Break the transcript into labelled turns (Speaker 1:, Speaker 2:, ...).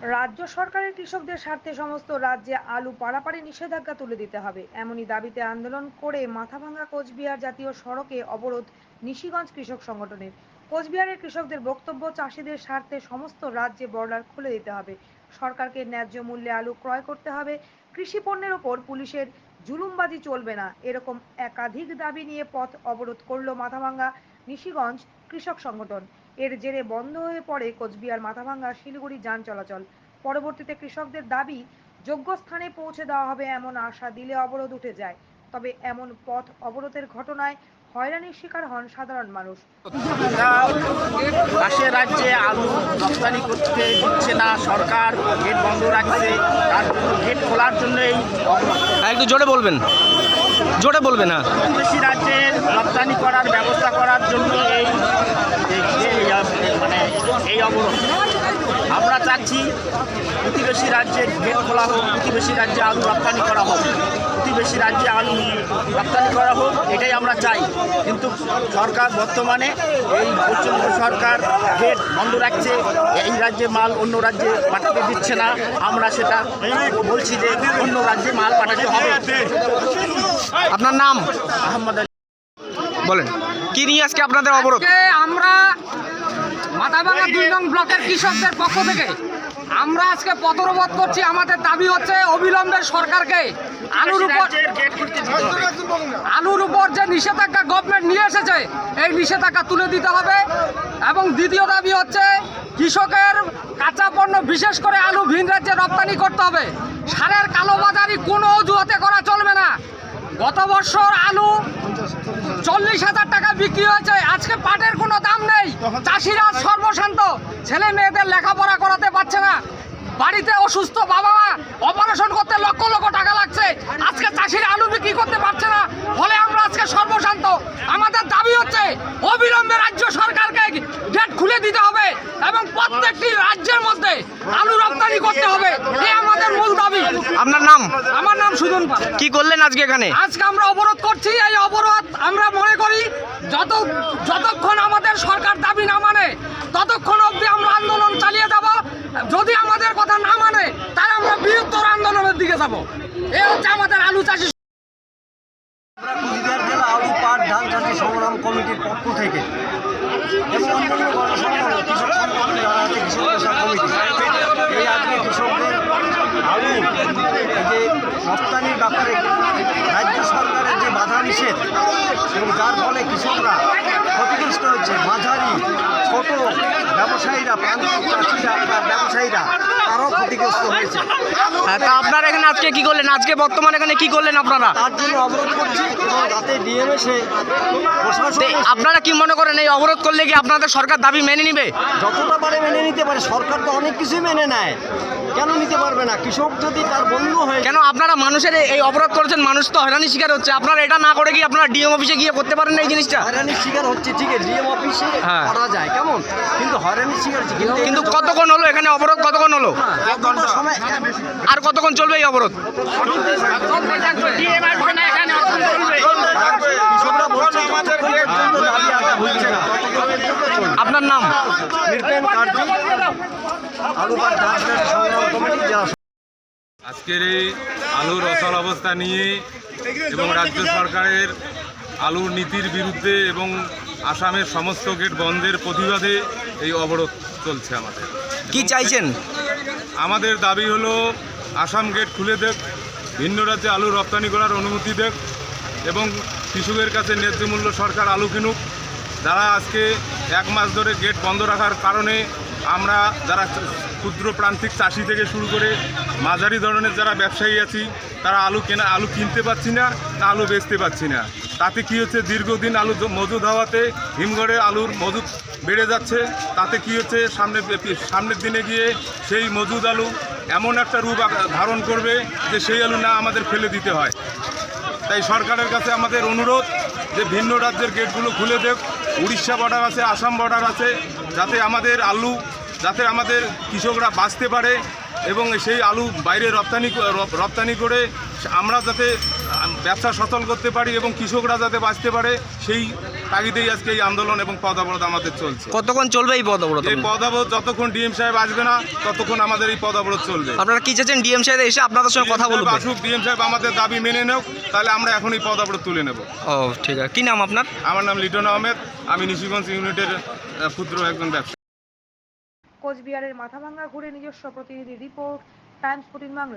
Speaker 1: রাজ্য সরকারের কৃষকদের স্বার্থে সমস্ত রাজ্যে আলু পারাপারে নিষেধাজ্ঞা তুলে দিতে হবে। এমনই দাবিতে আন্দোলন করে মাথাভাঙ্গা কোচবিহার জাতীয় সড়কে অবরোধ নিশিগঞ্জ কৃষক সংগঠনের। কোচবিহারের কৃষকদের বক্তব্য, চাষিদের স্বার্থে সমস্ত রাজ্যে বর্ডার খুলে দিতে হবে। সরকারকে ন্যায্য মূল্যে আলু ক্রয় করতে হবে। কৃষি পণ্যের ওপর পুলিশের জুলুমবাজি চলবে না। এরকম একাধিক দাবি নিয়ে পথ অবরোধ করল মাথাভাঙ্গা নিশিগঞ্জ কৃষক সংগঠন। এর জেরে বন্ধ হয়ে পড়ে কোচবিহার মাথাভাঙ্গা শিলিগুড়ি যান চলাচল। পরবর্তীতে কৃষকদের দাবি যোগ্য স্থানে পৌঁছে দেওয়া হবে এমন আশা দিলে অবরোধ উঠে যায়। তবে এমন পথ অবরোধের ঘটনায় হয়রানির শিকার হন সাধারণ মানুষ।
Speaker 2: পাশের রাজ্যে আলু রপ্তানি করতে দিচ্ছে না সরকার গেট বন্ধ রাখছে তার জন্য গেট খোলার জন্য এই অবরোধ।
Speaker 3: হ্যাঁ, একটু জোরে বলবেন। জোরে বলবেন হ্যাঁ।
Speaker 2: রাজ্যের রপ্তানি করার ব্যবস্থা করার জন্য এই মানে এই অবরোধ। আমরা চাচ্ছি প্রতিবেশী রাজ্যে গেট খোলা হোক প্রতিবেশী রাজ্যে আলু রপ্তানি করা হোক। প্রতিবেশী রাজ্যে আলু রপ্তানি করা হোক এটাই আমরা চাই। কিন্তু সরকার বর্তমানে এই পশ্চিমবঙ্গ সরকার গেট বন্ধ রাখছে এই রাজ্যে মাল অন্য রাজ্যে পাঠাতে দিচ্ছে না। আমরা সেটা বলছি যে অন্য রাজ্যে মাল পাঠাতে হবে।
Speaker 3: আপনার নাম?
Speaker 2: আহমদ আলী।
Speaker 3: বলেন কি নিয়ে আজকে আপনাদের অবরোধ?
Speaker 4: আমরা মাথাভাঙা দুই নং ব্লকের কৃষকদের পক্ষ থেকে আমরা আজকে পতরবোধ করছি আমাদের দাবি হচ্ছে অবিলম্বে সরকারকে আলুর উপর। আলুর উপর যে নিষেধাজ্ঞা গভর্নমেন্ট নিয়ে এসেছে এই নিষেধাজ্ঞা তুলে দিতে হবে। এবং দ্বিতীয় দাবি হচ্ছে কৃষকের কাঁচা পণ্য বিশেষ করে আলু ভিন রাজ্যে রপ্তানি করতে হবে। সারের কালোবাজারি কোনো অজুহাতে করা চলবে না। গত বছর আলু চল্লিশ হাজার টাকা বিক্রি হয়েছে আজকে ছেলে মেয়েদের লেখাপড়া করাতে পারছে না। বাড়িতে অসুস্থ বাবা মা অপারেশন করতে লক্ষ লক্ষ টাকা লাগছে আজকে চাষিরা আলু বিক্রি করতে পারছে না ফলে আমরা আজকে সর্বশান্ত আমাদের দাবি হচ্ছে অবিলম্বে রাজ্য সরকারকে গেট খুলে দিতে হবে এবং প্রত্যেকটি রাজ্যের মধ্যে আলু রপ্তানি করতে হবে। এই আমাদের মূল দাবি।
Speaker 3: আপনার নাম?
Speaker 4: আমার নাম সুজন পাল।
Speaker 3: কি করলেন আজকে এখানে?
Speaker 4: আজকে আমরা অবরোধ করছি। এই অবরোধ আমরা মনে করি যত যতক্ষণ আমাদের সরকার দাবি না মানে ততক্ষণ অবধি আমরা আন্দোলন চালিয়ে যাব যদি আমাদের কথা না মানে তাহলে আমরা বৃহত্তর আন্দোলনের দিকে যাব এই হচ্ছে আমাদের আলু চাষি
Speaker 5: কুচবিহার জেলা আলু পাট ধান চাষি সংগ্রাম কমিটির পক্ষ থেকে এবং অন্যান্য গণসংগঠন ও কৃষক সংগঠন যারা আছে কৃষক পেশা কমিটি এই আজকে কৃষকদের আলু এই যে রপ্তানির ব্যাপারে রাজ্য সরকারের যে বাধা নিষেধ এবং যার ফলে কৃষকরা ক্ষতিগ্রস্ত হচ্ছে মাঝারি ছোট ব্যবসায়ীরা চাষিরা ব্যবসায়ীরা তারাও ক্ষতিগ্রস্ত হয়েছে।
Speaker 3: হ্যাঁ, তা আপনারা এখানে আজকে কি করলেন? আজকে বর্তমানে এখানে কি করলেন আপনারা?
Speaker 5: তার জন্য অবরোধ করছি এবং প্রশাসন
Speaker 3: আপনারা কি মনে করেন এই অবরোধ করলে কি আপনাদের সরকার দাবি মেনে নিবে?
Speaker 5: যতটা পারে মেনে নিতে পারে সরকার তো অনেক কিছুই মেনে নেয়। কেন নিতে পারবে না? কৃষক যদি তার বন্ধু হয়ে
Speaker 3: কেন আপনারা মানুষের এই- অপরাধ করেছেন মানুষ তো হয়রানি শিকার হচ্ছে। আপনারা এটা না করে কি আপনারা ডিএম অফিসে গিয়ে করতে পারেন না এই জিনিসটা?
Speaker 5: হয়রানির শিকার হচ্ছে ঠিক আছে ডিএম অফিসে
Speaker 3: হ্যাঁ।
Speaker 5: করা যায় কেমন? কিন্তু হয়রানির শিকার হচ্ছে কিন্তু
Speaker 3: কতক্ষণ হলো? এখানে অবরোধ কতক্ষণ হলো? আর কতক্ষণ চলবে এই অবরোধ? আপনার নাম?
Speaker 5: সংগ্রাম কমিটি জেলা
Speaker 6: আজকের এই আলুর অচল অবস্থা নিয়ে এবং রাজ্য সরকারের আলুর নীতির বিরুদ্ধে এবং আসামের সমস্ত গেট বন্ধের প্রতিবাদে এই অবরোধ চলছে আমাদের।
Speaker 3: কি চাইছেন?
Speaker 6: আমাদের দাবি হলো আসাম গেট খুলে দেখ ভিন্ন রাজ্যে আলু রপ্তানি করার অনুমতি দেখ এবং কৃষকের কাছে ন্যায্য মূল্য সরকার আলু কিনুক। যারা আজকে এক মাস ধরে গেট বন্ধ রাখার কারণে আমরা যারা ক্ষুদ্র প্রান্তিক চাষি থেকে শুরু করে মাঝারি ধরনের যারা ব্যবসায়ী আছি, তারা আলু কেনা, আলু কিনতে পারছি না না আলু বেচতে পারছি না। তাতে কি হচ্ছে, দীর্ঘদিন আলু মজুদ হওয়াতে হিমঘরে আলুর মজুদ বেড়ে যাচ্ছে। তাতে কি হচ্ছে সামনে সামনের দিনে গিয়ে সেই মজুদ আলু এমন একটা রূপ ধারণ করবে যে সেই আলু না আমাদের ফেলে দিতে হয়। তাই সরকারের কাছে আমাদের অনুরোধ যে ভিন্ন রাজ্যের গেটগুলো খুলে দেখ। উড়িষ্যা বর্ডার আছে, আসাম বর্ডার আছে, যাতে আমাদের আলু যাতে আমাদের কৃষকরা বাঁচতে পারে এবং সেই আলু বাইরে রপ্তানি রপ্তানি করে আমরা যাতে ব্যবসা সচল করতে পারি এবং কৃষকরা যাতে বাঁচতে পারে সেই তাগিদেই আজকে এই আন্দোলন এবং পদ অবরোধ আমাদের চলছে।
Speaker 3: কতক্ষণ চলবে এই পদ অবরোধ?
Speaker 6: এই পদ অবরোধ যতক্ষণ ডিএম সাহেব আসবে না ততক্ষণ আমাদের এই পদ অবরোধ চলবে।
Speaker 3: আপনারা কি চাইছেন ডিএম সাহেব এসে আপনাদের সঙ্গে কথা
Speaker 6: সাহেব আসুক ডিএম সাহেব আমাদের দাবি মেনে নেও তাহলে আমরা এখনই পদ অবরোধ তুলে নেব।
Speaker 3: ও ঠিক আছে। কি নাম আপনার?
Speaker 6: আমার নাম লিটন আহমেদ আমি নিশিগঞ্জ ইউনিটের ক্ষুদ্র একজন ব্যবসায়ী
Speaker 1: কোচবিহারের মাথাভাঙ্গা ঘুরে নিজস্ব প্রতিনিধি রিপোর্ট টাইমস ফোর্টিন বাংলা।